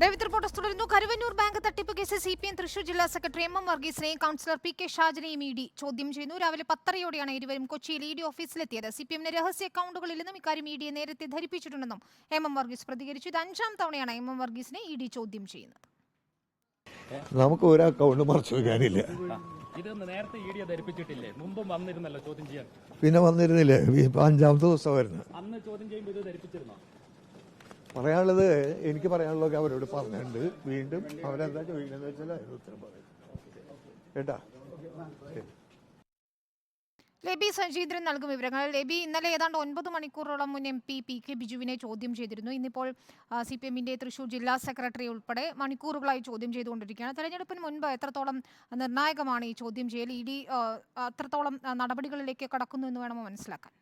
ദേവിത് പോട്ടസ് തുടരുന്നു. കരുവന്നൂർ ബാങ്ക് തട്ടിപ്പ് കേസിൽ സി പി എം തൃശൂർ ജില്ലാ സെക്രട്ടറി എം എം വർഗീസിനെയും കൗൺസിലർ പി കെ ഷാജിനെയും ഇ ഡി ചോദ്യം ചെയ്യുന്നു. രാവിലെ പത്തരയോടെയാണ് ഇരുവരും കൊച്ചിയിൽ ഇ ഡി ഓഫീസിലെത്തിയത്. സി പി എമ്മിന് രഹസ്യ അക്കൗണ്ടുകളില്ലെന്നും ഇക്കാര്യം ഇ ഡിയെ നേരത്തെ ധരിപ്പിച്ചിട്ടുണ്ടെന്നും എം എം വർഗീസ് പ്രതികരിച്ചു. ഇത് അഞ്ചാം തവണയാണ് എം എം വർഗീസിനെ ഇ ഡി ചോദ്യം ചെയ്യുന്നത്. നമുക്ക് ഒരു അക്കൗണ്ട് മറച്ചു വെക്കാനില്ല ഇത് നേരത്തെ ഇ ഡിയെ മുമ്പും വന്നിരുന്നല്ലോ ചോദ്യം ചെയ്യാൻ. പിന്നെ വന്നിരുന്നില്ലേ? അഞ്ചാമത്തെ ദിവസമായിരുന്നു അന്ന് ചോദ്യം ചെയ്യുമ്പോൾ ഇത് ധരിപ്പിച്ചിരുന്നോ പറയാനുള്ളത് എനിക്ക് പറയാനുള്ളതൊക്കെ അവരോട് പറഞ്ഞിട്ടുണ്ട്. വീണ്ടും അവരെന്താ ചോദിക്കുന്നത് വെച്ചാൽ അതിന് ഉത്തരം പറയും. കേട്ടാ? ലെബി സജീന്ദ്രൻ നൽകും വിവരങ്ങൾ. ലബി ഇന്നലെ ഏതാണ്ട് ഒൻപത് മണിക്കൂറോളം മുൻ എം പി പി കെ ബിജുവിനെ ചോദ്യം ചെയ്തിരുന്നു. ഇന്നിപ്പോൾ സി പി എമ്മിന്റെ തൃശൂർ ജില്ലാ സെക്രട്ടറി ഉൾപ്പെടെ മണിക്കൂറുകളായി ചോദ്യം ചെയ്തുകൊണ്ടിരിക്കുകയാണ്. തെരഞ്ഞെടുപ്പിന് മുൻപ് എത്രത്തോളം നിർണായകമാണ് ഈ ചോദ്യം ചെയ്യൽ? ഇ ഡി അത്രത്തോളം നടപടികളിലേക്ക് കടക്കുന്നു എന്ന് വേണമോ മനസ്സിലാക്കാൻ?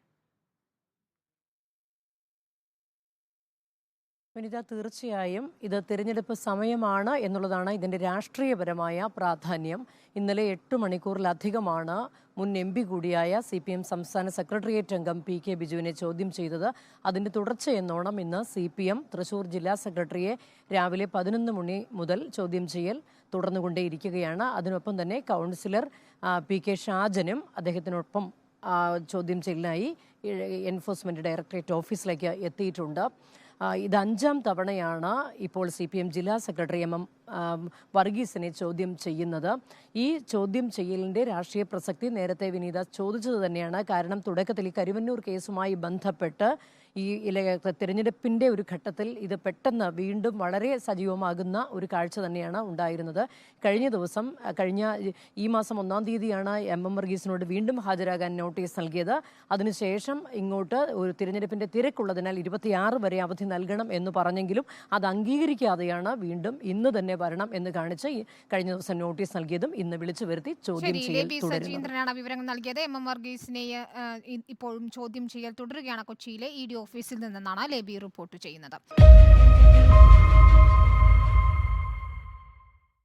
വനിത തീർച്ചയായും ഇത് തിരഞ്ഞെടുപ്പ് സമയമാണ് എന്നുള്ളതാണ് ഇതിന്റെ രാഷ്ട്രീയപരമായ പ്രാധാന്യം. ഇന്നലെ എട്ട് മണിക്കൂറിലധികമാണ് മുൻ എം പി കൂടിയായ സി പി എം സംസ്ഥാന സെക്രട്ടേറിയറ്റ് അംഗം പി കെ ബിജുവിനെ ചോദ്യം ചെയ്തത്. അതിന്റെ തുടർച്ചയെന്നോണം ഇന്ന് സി പി എം തൃശൂർ ജില്ലാ സെക്രട്ടറിയെ രാവിലെ പതിനൊന്ന് മണി മുതൽ ചോദ്യം ചെയ്യൽ തുടർന്നുകൊണ്ടേയിരിക്കുകയാണ്. അതിനൊപ്പം തന്നെ കൗൺസിലർ പി കെ ഷാജനും അദ്ദേഹത്തിനൊപ്പം ചോദ്യം ചെയ്യലിനായി എൻഫോഴ്സ്മെന്റ് ഡയറക്ടറേറ്റ് ഓഫീസിലേക്ക് എത്തിയിട്ടുണ്ട്. ഇത് അഞ്ചാം തവണയാണ് ഇപ്പോൾ സി പി എം ജില്ലാ സെക്രട്ടറി എം എം വർഗീസിനെ ചോദ്യം ചെയ്യുന്നത്. ഈ ചോദ്യം ചെയ്യലിന്റെ രാഷ്ട്രീയ പ്രസക്തി നേരത്തെ വിനീത ചോദിച്ചത് തന്നെയാണ്. കാരണം തുടക്കത്തിൽ ഈ കരുവന്നൂർ കേസുമായി ബന്ധപ്പെട്ട് ഈ ഇല തിരഞ്ഞെടുപ്പിന്റെ ഒരു ഘട്ടത്തിൽ ഇത് പെട്ടെന്ന് വീണ്ടും വളരെ സജീവമാകുന്ന ഒരു കാഴ്ച തന്നെയാണ് ഉണ്ടായിരുന്നത്. കഴിഞ്ഞ ദിവസം കഴിഞ്ഞ ഈ മാസം ഒന്നാം തീയതിയാണ് എം എം വർഗീസിനോട് വീണ്ടും ഹാജരാകാൻ നോട്ടീസ് നൽകിയത്. അതിനുശേഷം ഇങ്ങോട്ട് ഒരു തിരഞ്ഞെടുപ്പിന്റെ തിരക്കുള്ളതിനാൽ ഇരുപത്തിയാറ് വരെ അവധി നൽകണം എന്ന് പറഞ്ഞെങ്കിലും അത് അംഗീകരിക്കാതെയാണ് വീണ്ടും ഇന്ന് തന്നെ വരണം എന്ന് കാണിച്ച് കഴിഞ്ഞ ദിവസം നോട്ടീസ് നൽകിയതും ഇന്ന് വിളിച്ചു വരുത്തി ചോദ്യം ചെയ്യൽ സജീന്ദ്രനാണ് വിവരങ്ങൾ നൽകിയത്. എം. എം വർഗീസിനെ ഇപ്പോഴും ചോദ്യം ചെയ്യൽ തുടരുകയാണ് കൊച്ചിയിലെ ഇ ഡി ഓഫീസിൽ നിന്നാണ് ലേബി റിപ്പോർട്ട് ചെയ്യുന്നത്.